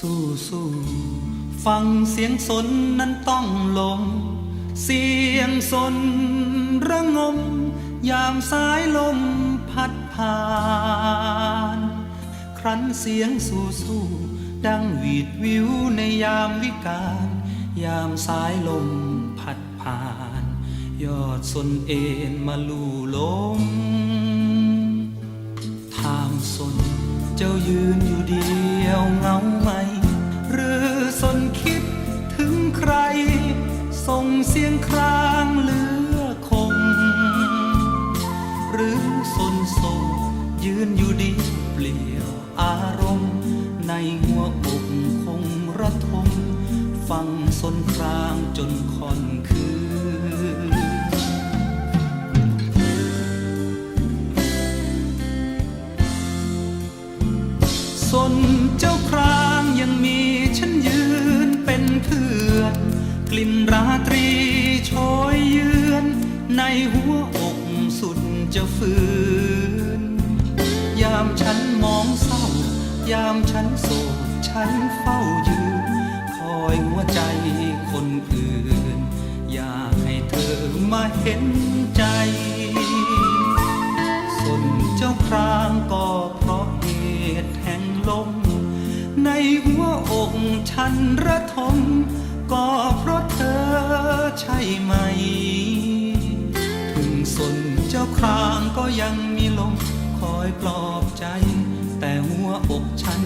สู้สู้ฟังเสียงสนนั้นต้องลง เสียงสนระงม ยามสายลมพัดผ่าน ครั้นเสียงสู้สู้ดังวีดวิวในยามวิกาลยามสายลมพัดผ่าน ยอดสนเอ็นมาลู่ลมถามสนเจ้ายืนอยู่เดียวเงา เสียงครางเหลือคง หรือสนโศยืนอยู่ดีเปลี่ยวอารมณ์ ในหัวอกคงระทมฟังสนครางจนค่อนคืน กลิ่นราตรีโชยเยือน ในหัวอกสุดจะฝืน ยามฉันมองเศร้า ยามฉันโศกฉันเฝ้ายืน คอยหัวใจคนอื่น อยากให้เธอมาเห็นใจสนเจ้าครางก็เพราะเหตุแห่งลมในหัวอกฉันระทม ก็เพราะเธอใช่ไหม ถึงสนเจ้าครางก็ยังมีลมคอยปลอบใจ แต่หัวอกฉัน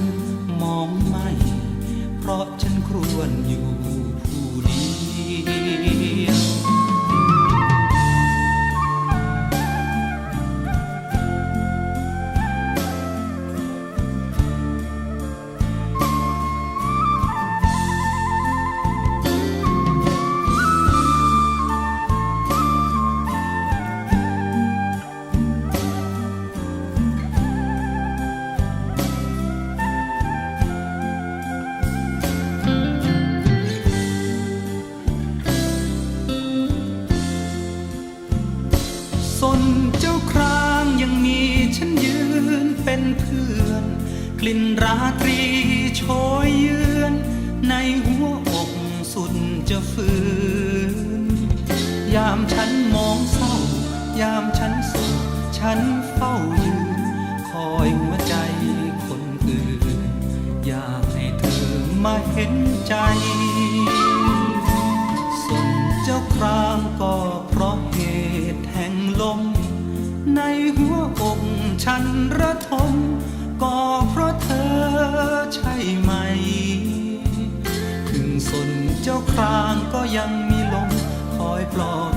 มองไม่ เพราะฉันครวญอยู่ นเจ้าครางยังมีฉันยืนเป็นเพื่อน กลิ่นราตรีโชยเยือนในหัวอกสุดจะฝืน ยามฉันมองเศร้า ยามฉันโศกฉันเฝ้ายืน คอยหัวใจคนอื่น อยากให้เธอมาเห็นใจ สนเจ้าครางก็ ในหัวอกฉันระทมก็เพราะเธอใช่ไหม ถึงสนเจ้าครางก็ยังมีลมคอยปลอบ